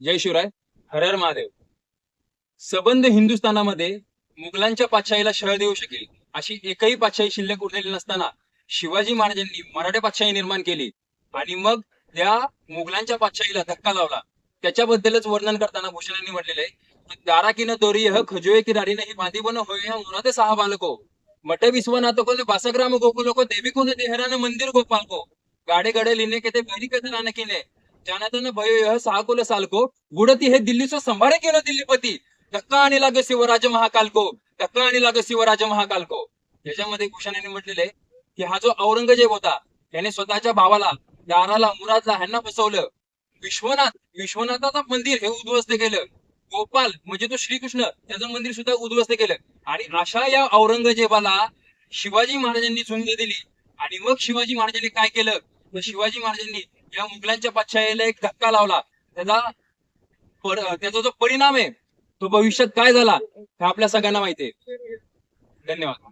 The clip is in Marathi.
जय शिवराय. हर हर महादेव. सबंध हिंदुस्थानामध्ये मुघलांच्या पातशाहीला शह देऊ शकेल अशी एकही पातशाही शिल्लक उरलेली नसताना शिवाजी महाराजांनी मराठा पातशाही निर्माण केली आणि मग त्या मुघलांच्या पातशाहीला धक्का लावला. त्याच्याबद्दलच वर्णन करताना भूषणांनी म्हटलेलं आहे दारा की न दोरी ह खजोये की दारी ही बांधी बन होय मुनाते सहा बालको. मठ विश्वनाथ को बासग्राम गोकुलो को देवी को देहरान मंदिर गोपाल को गाडे गडे लिने के ते बैरी कथ नान किने जानातन भयो यह सहा गुडती हे दिल्ली संभाळे केलं दिल्लीपती. धक्का आणि लाग शिवराज महाकालको. धक्का आणि लाग शिवराज महाकालको. त्याच्यामध्ये कुशाने म्हटलेले की हा जो औरंगजेब होता त्याने स्वतःच्या भावाला दाराला मुरादला ह्यांना बसवलं विश्वनाथ विश्वनाथाचं मंदिर हे उद्ध्वस्त केलं. गोपाल म्हणजे तो श्रीकृष्ण त्याचं मंदिर सुद्धा उद्ध्वस्त केलं. आणि अशा या औरंगजेबाला शिवाजी महाराजांनी झुंज दिली. आणि मग शिवाजी महाराजांनी काय केलं? तर शिवाजी महाराजांनी या मुघलांच्या पातशाहीला एक धक्का लावला. त्याचा त्याचा जो परिणाम आहे तो भविष्यात काय झाला हे आपल्या सगळ्यांना माहिती आहे. धन्यवाद.